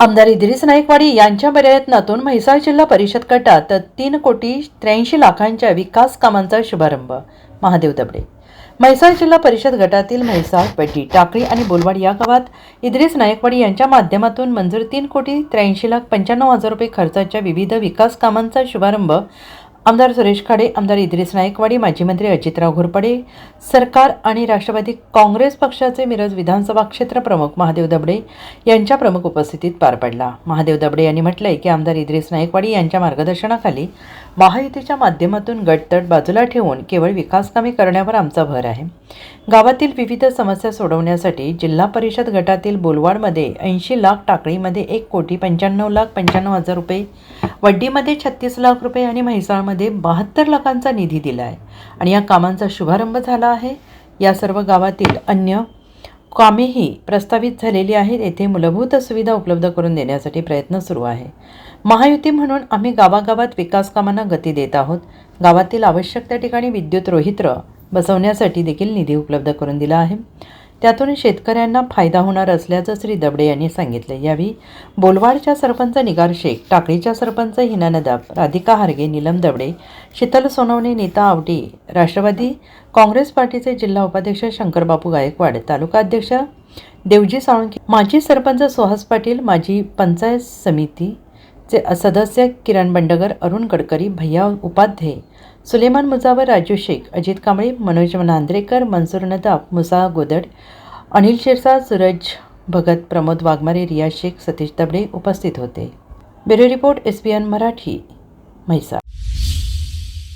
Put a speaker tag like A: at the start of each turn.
A: आमदार इद्रिस नाईकवाडी यांच्या प्रयत्नातून म्हैसाळ जिल्हा परिषद गटात तीन कोटी त्र्याऐंशी लाखांच्या विकास कामांचा शुभारंभ. महादेव दबडे. म्हैसाळ जिल्हा परिषद गटातील म्हैसाळ पेटी टाकळी आणि बोलवाड या गावात इद्रिस नायकवाडी यांच्या माध्यमातून मंजूर तीन कोटी त्र्याऐंशी लाख पंच्याण्णव हजार रुपये खर्चाच्या विविध विकास कामांचा शुभारंभ आमदार सुरेश खाडे आमदार इद्रिस नायकवाडी माजी मंत्री अजितराव घोरपडे सरकार आणि राष्ट्रवादी काँग्रेस पक्षाचे मिरज विधानसभा क्षेत्र प्रमुख महादेव दबडे यांच्या प्रमुख उपस्थितीत पार पडला. महादेव दबडे यांनी म्हटलंय की आमदार इद्रिस नायकवाडी यांच्या मार्गदर्शनाखाली महायुतीच्या माध्यमातून गटतट बाजूला ठेवून केवळ विकासकामे करण्यावर आमचा भर आहे. गावातील विविध समस्या सोडवण्यासाठी जिल्हा परिषद गटातील बोलवाडमध्ये ऐंशी लाख टाकळीमध्ये एक कोटी पंच्याण्णव लाख पंच्याण्णव हजार रुपये वड्डीमध्ये छत्तीस लाख रुपये आणि म्हैसाळ म्हैसाळमध्ये बहात्तर लाखांचा निधी दिला आहे आणि या कामांचा शुभारंभ झाला आहे. या सर्व गावातील अन्य कामेही प्रस्तावित झालेली आहेत. येथे मूलभूत सुविधा उपलब्ध करून देण्यासाठी प्रयत्न सुरू आहे. महायुती म्हणून आम्ही गावागावात विकास कामांना गती देत आहोत. गावातील आवश्यक त्या ठिकाणी विद्युत रोहित्र बसवण्यासाठी देखील निधी उपलब्ध करून दिला आहे. त्यातून शेतकऱ्यांना फायदा होणार असल्याचं श्री दबडे यांनी सांगितले. यावेळी बोलवाडच्या सरपंच निगार शेख टाकळीच्या सरपंच हिना नदाब राधिका हारगे नीलम दबडे शीतल सोनवणे नीता आवटे राष्ट्रवादी काँग्रेस पार्टीचे जिल्हा उपाध्यक्ष शंकरबापू गायकवाड तालुका अध्यक्ष देवजी साळुंके माजी सरपंच सुहास पाटील माजी पंचायत समिती चे सदस्य किरण बंडगर अरुण गडकरी भैया उपाध्ये सुलेमान मुजावर राजू शेख अजित कांबळे मनोज नांद्रेकर मनसूर नदाब मुसा गोदड अनिल शिरसा सूरज भगत प्रमोद वाघमारे रिया शेख सतीश दबडे उपस्थित होते. Bureau report S B N Marathi Mhaisal.